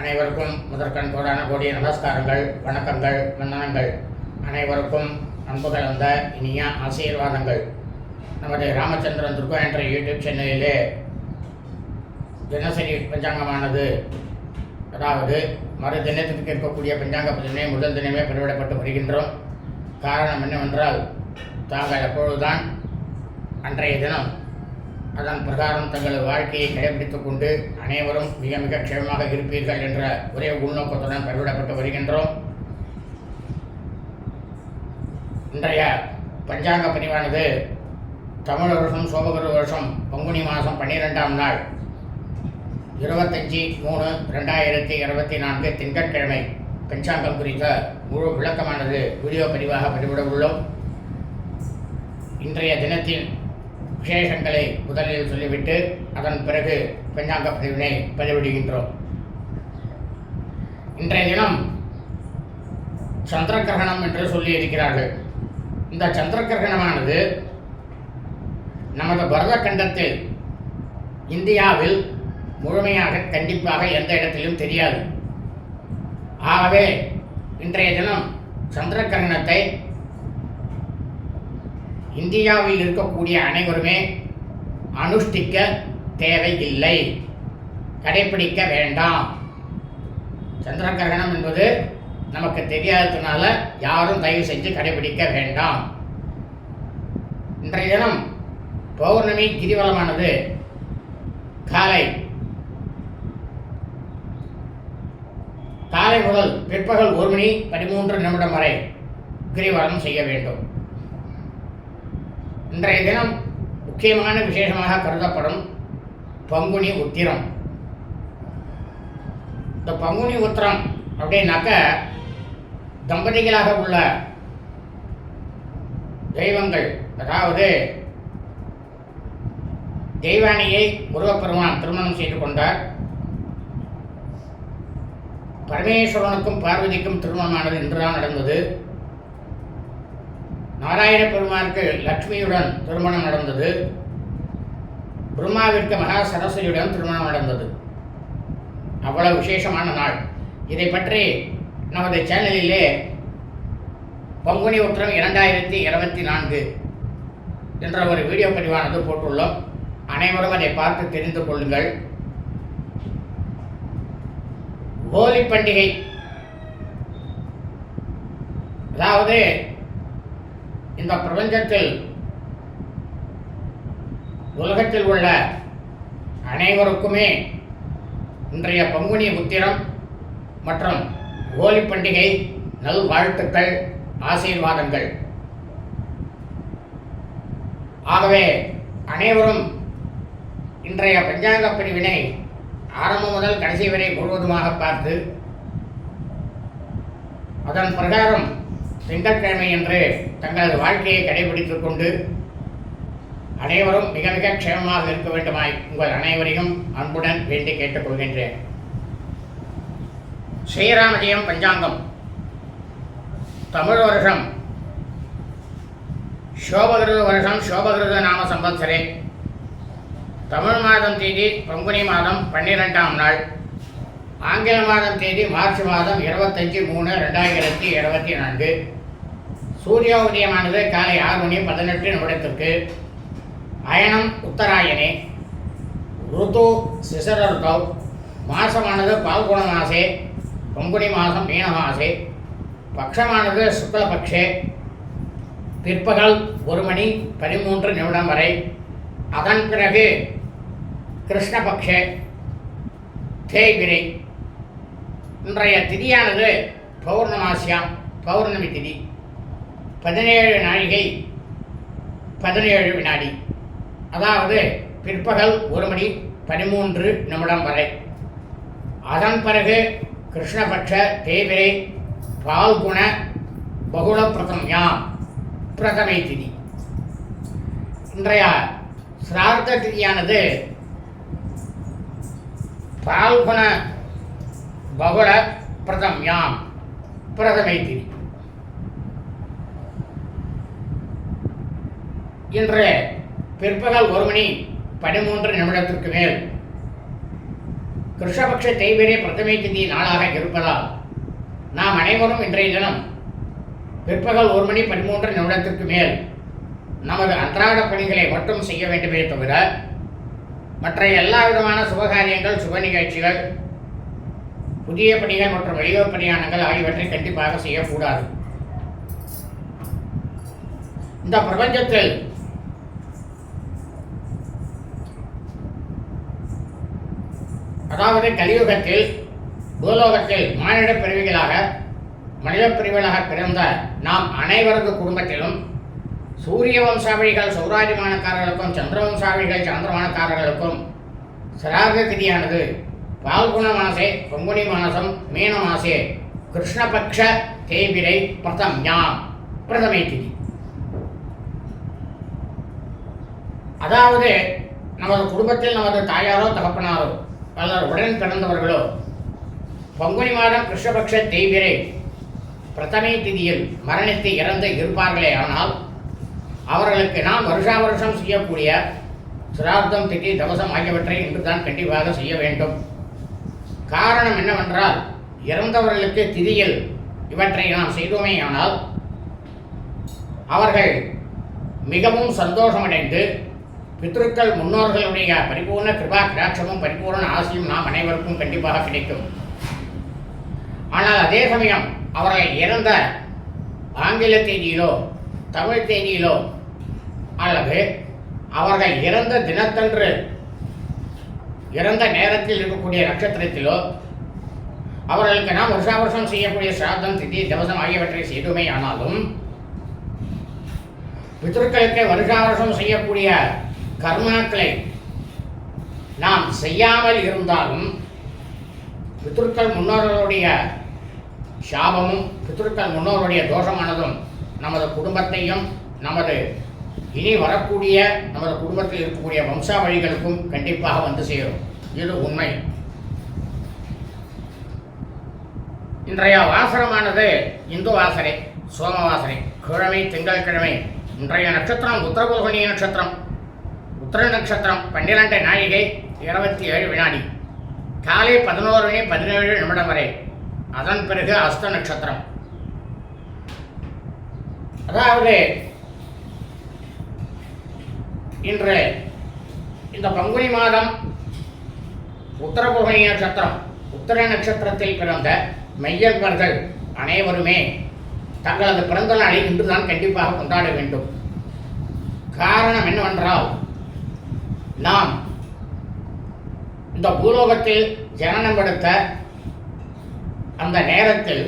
அனைவருக்கும் முதற்கண் கோடான கோடிய நமஸ்காரங்கள் வணக்கங்கள் வந்தனங்கள். அனைவருக்கும் அன்பு கலந்த இனிய ஆசீர்வாதங்கள். நமது ராமச்சந்திரன் துர்கா என்ற யூடியூப் சேனலிலே தினசரி பஞ்சாங்கமானது. அதாவது மறு தினத்திற்கு இருக்கக்கூடிய பஞ்சாங்க பஞ்சமே முதல் தினமே பெருவிடப்பட்டு வருகின்றோம். காரணம் என்னவென்றால் தாங்கள் அப்பொழுதுதான் அன்றைய தினம் அதன் பிரகாரம் தங்களது வாழ்க்கையை கடைபிடித்துக் கொண்டு அனைவரும் மிக மிக க்ஷேமமாக இருப்பீர்கள் என்ற ஒரே உள்நோக்கத்துடன் பெருவிடப்பட்டு வருகின்றோம். இன்றைய பஞ்சாங்க பதிவானது தமிழ் வருஷம் சோபகிரு வருஷம் பங்குனி மாதம் பன்னிரெண்டாம் நாள் இருபத்தஞ்சி மூணு ரெண்டாயிரத்தி இருபத்தி நான்கு திங்கட்கிழமை. பஞ்சாங்கம் குறித்த முழு விளக்கமானது வீடியோ பதிவாக பதிவிட உள்ளோம். இன்றைய தினத்தில் விசேஷங்களை முதலில் சொல்லிவிட்டு அதன் பிறகு பஞ்சாங்க பதிவினை பதிவிடுகின்றோம். இன்றைய தினம் சந்திர கிரகணம் என்று சொல்லி இருக்கிறார்கள். இந்த சந்திர கிரகணமானது நமது பரத கண்டத்தில் இந்தியாவில் முழுமையாக கண்டிப்பாக எந்த இடத்திலும் தெரியாது. ஆகவே இன்றைய தினம் சந்திர கிரகணத்தை இந்தியாவில் இருக்கக்கூடிய அனைவருமே அனுஷ்டிக்க தேவையில்லை. கடைபிடிக்க வேண்டாம். சந்திர கிரகணம் என்பது நமக்கு தெரியாததுனால யாரும் தயவு செஞ்சு கடைபிடிக்க வேண்டாம். இன்றைய தினம் பௌர்ணமி கிரிவலமானது காலை காலை முதல் பிற்பகல் ஒரு மணி பதிமூன்று நிமிடம் வரை கிரிவலம் செய்ய வேண்டும். இன்றைய தினம் முக்கியமான விசேஷமாக கருதப்படும் பங்குனி உத்திரம். இந்த பங்குனி உத்திரம் அப்படின்னாக்க தம்பதிகளாக உள்ள தெய்வங்கள் அதாவது தெய்வானியை முருகப்பெருமான் திருமணம் செய்து கொண்டார். பரமேஸ்வரனுக்கும் பார்வதிக்கும் திருமணமானது இன்றுதான் நடந்தது. நாராயண பெருமானுக்கு லக்ஷ்மியுடன் திருமணம் நடந்தது. பிரம்மாவிற்கு மகா சரஸ்வதியுடன் திருமணம் நடந்தது. அவ்வளவு விசேஷமான நாள். இதை பற்றி நமது சேனலிலே பங்குனி உத்திரம் இரண்டாயிரத்தி இருபத்தி நான்கு என்ற ஒரு வீடியோ பதிவானது போட்டுள்ளோம். அனைவரும் அதை பார்த்து தெரிந்து கொள்ளுங்கள். ஹோலி பண்டிகை. அதாவது இந்த பிரபஞ்சத்தில் உலகத்தில் உள்ள அனைவருக்குமே இன்றைய பங்குனி உத்திரம் மற்றும் ஹோலி பண்டிகை நல்வாழ்த்துக்கள் ஆசீர்வாதங்கள். ஆகவே அனைவரும் இன்றைய பஞ்சாங்க பிரிவினை ஆரம்பம் முதல் கடைசி வரை முழுவதுமாக பார்த்து அதன் பிரகாரம் திங்கட்கிழமை என்று தங்களது வாழ்க்கையை கடைபிடித்துக் கொண்டு அனைவரும் மிக மிக க்ஷேமமாக இருக்க வேண்டுமாய் உங்கள் அனைவரையும் அன்புடன் வேண்டி கேட்டுக்கொள்கின்றேன் ஸ்ரீராமஜயம் பஞ்சாங்கம். தமிழ் வருஷம். சோபகிருத வருஷம் சோபகிருத நாம சம்பத்சரே தமிழ் மாதம் தேதி பங்குனி மாதம் பன்னிரெண்டாம் நாள். ஆங்கில மாதம் தேதி மார்ச் மாதம் இருபத்தஞ்சி மூணு ரெண்டாயிரத்தி இருபத்தி நான்கு. சூரிய உதயமானது காலை ஆறு மணி பதினெட்டு நிமிடத்திற்கு. அயனம் உத்தராயணே ருது சிசரர்கவ் மாசமானது பால்குண மாசே. பங்குனி மாதம் மீன மாசே. பக்ஷமானது சுக்லபக்ஷே பிற்பகல் ஒரு மணி பதிமூன்று நிமிடம் வரை. அதன் பிறகு கிருஷ்ணபக்ஷே தேய்பிரை. இன்றைய திதியானது பௌர்ணமாசியாம் பௌர்ணமி திதி. பதினேழு நாழிகை பதினேழு வினாடி. அதாவது பிற்பகல் ஒரு மணி பதிமூன்று நிமிடம் வரை. அதன் பிறகு கிருஷ்ணபட்ச தேவிரை பால்குண பகுள பிரதம்யாம் பிரதமை திதி. இன்றைய சிரார்த்த திதியானது பால்குண பகுல பிரதம்யாம் பிரதமை திதி. இன்று பிற்பகல் ஒரு மணி பதிமூன்று நிமிடத்திற்கு மேல். கிருஷ்ணபக்ஷ தேய்பிரே பிரதமை திதி நாளாக இருப்பதால் நாம் அனைவரும் இன்றைய தினம் பிற்பகல் ஒரு மணி பதிமூன்று நிமிடத்திற்கு மேல் நமது அன்றாட பணிகளை மட்டும் செய்ய வேண்டுமே தவிர மற்ற எல்லா விதமான சுபகாரியங்கள் சுப நிகழ்ச்சிகள் புதிய பணிகள் மற்றும் வெளியூர் பணியானங்கள் ஆகியவற்றை கண்டிப்பாக செய்யக்கூடாது. இந்த பிரபஞ்சத்தில் அதாவது கலியுகத்தில் பூலோகத்தில் மானிட பிரிவிகளாக மனித பிரிவுகளாக பிறந்த நாம் அனைவரது குடும்பத்திலும் சூரிய வம்சாவளிகள் சௌராஜ்யமானக்காரர்களுக்கும் சந்திர வம்சாவளிகள் சந்திரமானக்காரர்களுக்கும் சிராக திதியானது பால்குண மாசே பொங்குனி மாசம் மீன மாசே கிருஷ்ணபக்ஷ தேய்பிரை பிரதம் யாம் பிரதமை திதி. அதாவது நமது குடும்பத்தில் நமது தாயாரோ தகப்பனாரோ பலர் உடன் பிறந்தவர்களோ பங்குனி மாதம் கிருஷ்ணபக்ஷ தேய்பிரை பிரதமை திதியில் மரணித்து இறந்து இருப்பார்களே ஆனால் அவர்களுக்கு நாம் வருஷா வருஷம் செய்யக்கூடிய சிரார்த்தம் திதி தவசம் ஆகியவற்றை இன்று தான் கண்டிப்பாக செய்ய வேண்டும். காரணம் என்னவென்றால் இறந்தவர்களுக்கு திதியில் இவற்றை நாம் செய்தோமே ஆனால் அவர்கள் மிகவும் சந்தோஷமடைந்து பித்ருக்கள் முன்னோர்களுடைய பரிபூர்ண கிருபா கிராட்சமும் பரிபூர்ண ஆசையும் நாம் அனைவருக்கும் கண்டிப்பாக கிடைக்கும். ஆனால் அதே சமயம் அவர்கள் இறந்த ஆங்கில தேதியிலோ தமிழ் தேதியிலோ அல்லது அவர்கள் இறந்த தினத்தன்று இறந்த நேரத்தில் இருக்கக்கூடிய நட்சத்திரத்திலோ அவர்களுக்கு நாம் வருஷா வருஷம் செய்யக்கூடிய சிராதம் திதி தவசம் ஆகியவற்றை செய்துமே ஆனாலும் பித்ருக்களுக்கு வருஷா வருஷம் செய்யக்கூடிய கர்மாக்களை நாம் செய்யாமல் இருந்தாலும் பித்ருக்கள் முன்னோர்களுடைய சாபமும் பித்ருக்கள் முன்னோருடைய தோஷமானதும் நமது குடும்பத்தையும் நமது இனி வரக்கூடிய நமது குடும்பத்தில் இருக்கக்கூடிய வம்சாவழிகளுக்கும் கண்டிப்பாக வந்து சேரும். இது உண்மை. இன்றைய வாசனமானது இந்து வாசனை சோம வாசனை கிழமை திங்கட்கிழமை இன்றைய நட்சத்திரம் உத்தரபோகனிய நட்சத்திரம். உத்திர நட்சத்திரம் பன்னிரண்டு நாழிகை இருபத்தி ஏழு வினாடி. காலை பதினோரு மணி பதினேழு நிமிடம் வரை. அதன் பிறகு அஸ்த நட்சத்திரம். அதாவது இன்று இந்த பங்குனி மாதம் உத்தரபோகனி நட்சத்திரம் உத்தர நட்சத்திரத்தில் பிறந்த மெய்யன்பர்கள் அனைவருமே தங்களது பிறந்த நாளை இன்றுதான் கண்டிப்பாக கொண்டாட வேண்டும். காரணம் என்னவென்றால் நாம் இந்த பூலோகத்தில் ஜனனம் எடுத்த அந்த நேரத்தில்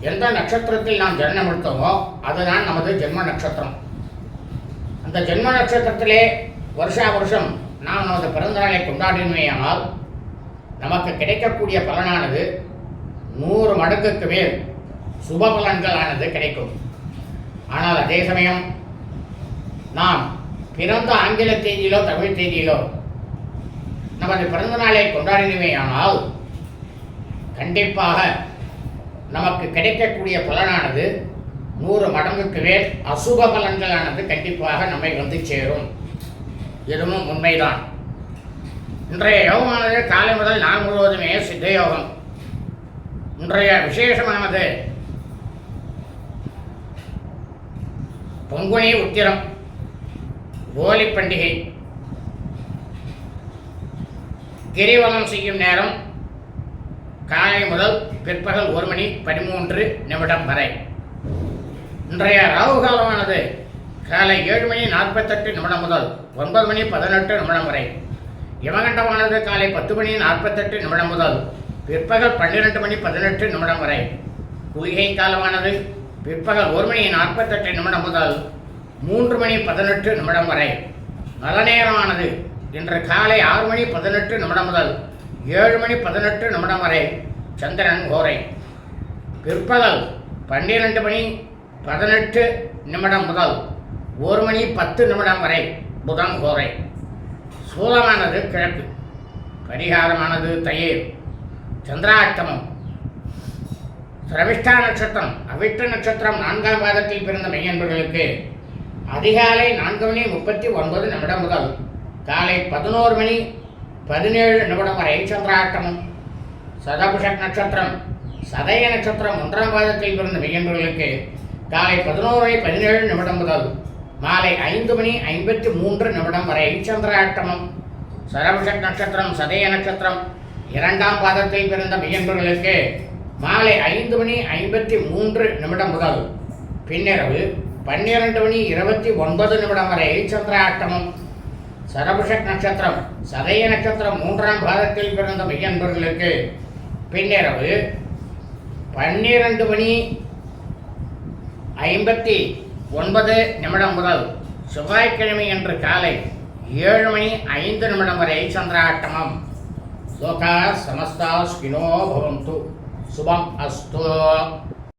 எந்த நட்சத்திரத்தில் நாம் ஜனனம் எடுத்தோமோ அதுதான் நமது ஜென்ம நட்சத்திரம். அந்த ஜென்ம நட்சத்திரத்திலே வருஷா வருஷம் நாம் நமது பிறந்த நாளை நமக்கு கிடைக்கக்கூடிய பலனானது நூறு மடங்குக்கு மேல் சுப பலன்களானது கிடைக்கும். ஆனால் அதே சமயம் நாம் பிறந்த ஆங்கில தேதியிலோ தமிழ் தேதியிலோ நமது பிறந்த நாளை கொண்டாடினோமேயானால் கண்டிப்பாக நமக்கு கிடைக்கக்கூடிய பலனானது நூறு மடங்குக்கு மேல் அசுப பலன்களானது கண்டிப்பாக நம்மை வந்து சேரும். இதுவும் உண்மைதான். இன்றைய யோகமானது காலை முதல் நான் முழுவதுமே சித்த யோகம் இன்றைய விசேஷமானது பொங்குனி உத்திரம். கோலி பண்டிகை. கிரிவலம் செய்யும் நேரம் காலை முதல் பிற்பகல் ஒரு மணி பதிமூன்று நிமிடம் வரை. இன்றைய ராகு காலமானது காலை ஏழு மணி நாற்பத்தெட்டு நிமிடம் முதல் ஒன்பது மணி பதினெட்டு நிமிடம் வரை. யமகண்டமானது காலை பத்து மணி நாற்பத்தெட்டு நிமிடம் முதல் பிற்பகல் பன்னிரெண்டு மணி பதினெட்டு நிமிடம் வரை. குளிகை காலமானது பிற்பகல் ஒரு மணி நாற்பத்தெட்டு நிமிடம் முதல் மூன்று மணி பதினெட்டு நிமிடம் வரை. நல்ல நேரமானது இன்று காலை ஆறு மணி பதினெட்டு நிமிடம் முதல் ஏழு மணி பதினெட்டு நிமிடம் வரை. சந்திரன் கோரை பிற்பகல் பன்னிரெண்டு மணி பதினெட்டு நிமிடம் முதல் ஒரு மணி பத்து நிமிடம் வரை புதன் கோரை சூலமானது கிழக்கு. பரிகாரமானது தயிர். சந்திராஷ்டமம். சிரவிஷ்டா நட்சத்திரம். அவிட்ட நட்சத்திரம். நான்காம் பாதத்தில் பிறந்த மையன்பர்களுக்கு அதிகாலை நான்கு மணி முப்பத்தி ஒன்பது நிமிடம் முதல் காலை பதினோரு மணி பதினேழு நிமிடம் வரை சந்திராட்டமும் சதபுஷக் நட்சத்திரம் சதய நட்சத்திரம் ஒன்றாம் பாதத்தில் பிறந்த மெய்யன்பர்களுக்கு காலை பதினோரு மணி பதினேழு நிமிடம் முதல் மாலை ஐந்து மணி ஐம்பத்தி மூன்று நிமிடம் வரை சந்திராஷ்டமம். சரபுஷக் நட்சத்திரம் சதய நட்சத்திரம் இரண்டாம் பாதத்தில் பிறந்த மெய்யன்பர்களுக்கு மாலை ஐந்து மணி ஐம்பத்தி மூன்று நிமிடம் முதல். பின்னிரவு பன்னிரண்டு மணி இருபத்தி ஒன்பது நிமிடம் வரை சந்திராஷ்டமம். சரபுஷக் நட்சத்திரம் சதய நட்சத்திரம் மூன்றாம் பாதத்தில் பிறந்த மையன்பர்களுக்கு. பின்னிரவு பன்னிரண்டு மணி ஐம்பத்தி ஒன்பது நிமிடம் முதல் செவ்வாய்க்கிழமை என்று காலை ஏழு மணி ஐந்து நிமிடம் வரை சந்திராட்டமம் லோகா சமஸ்தா ஸ்கினோ பவந்து. சுபம் அஸ்து.